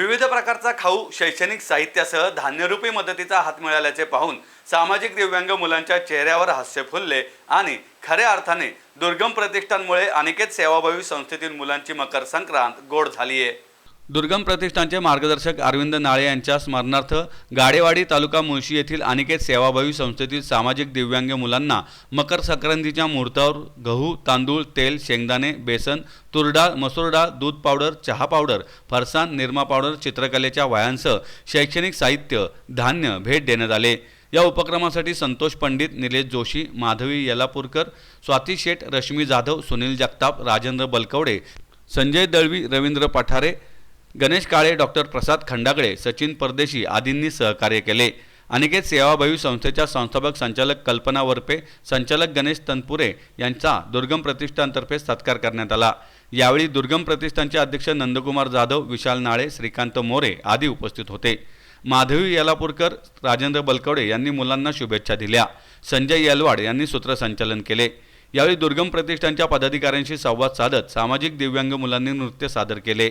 विविध प्रकारचा खाऊ शैक्षणिक साहित्यासह धान्यरूपी मदतीचा हात मिळाल्याचे पाहून सामाजिक दिव्यांग मुलांच्या चेहऱ्यावर हास्य फुलले आणि खऱ्या अर्थाने दुर्गम प्रतिष्ठांमुळे अनिकेत सेवाभावी संस्थेतील मुलांची मकर संक्रांत गोड झाली आहे दुर्गम प्रतिष्ठानचे मार्गदर्शक अरविंद नाळे यांच्या स्मरणार्थ गाडेवाडी तालुका मुळशी येथील अनिकेत सेवाभावी संस्थेतील सामाजिक दिव्यांग मुलांना मकर संक्रांतीच्या मुहूर्तावर गहू तांदूळ तेल शेंगदाणे बेसन तुरडाळ मसूर डाळ दूध पावडर चहा पावडर फरसाण निरमा पावडर चित्रकलेच्या वयांसह शैक्षणिक साहित्य धान्य भेट देण्यात आले. या उपक्रमासाठी संतोष पंडित निलेश जोशी माधवी यलापूरकर स्वाती शेठ रश्मी जाधव सुनील जगताप राजेंद्र बलकवडे संजय दळवी रवींद्र पठारे गणेश काळे डॉक्टर प्रसाद खंडागळे सचिन परदेशी आदींनी सहकार्य केले. अनिकेत सेवाभावी संस्थेच्या संस्थापक संचालक कल्पना वरपे संचालक गणेश तनपुरे यांचा दुर्गम प्रतिष्ठानतर्फे सत्कार करण्यात आला. यावेळी दुर्गम प्रतिष्ठानचे अध्यक्ष नंदकुमार जाधव विशाल नाळे श्रीकांत मोरे आदी उपस्थित होते. माधवी यालापूरकर राजेंद्र बलकवडे यांनी मुलांना शुभेच्छा दिल्या. संजय यलवाड यांनी सूत्रसंचालन केले. यावेळी दुर्गम प्रतिष्ठानच्या पदाधिकाऱ्यांशी संवाद साधत सामाजिक दिव्यांग मुलांनी नृत्य सादर केले.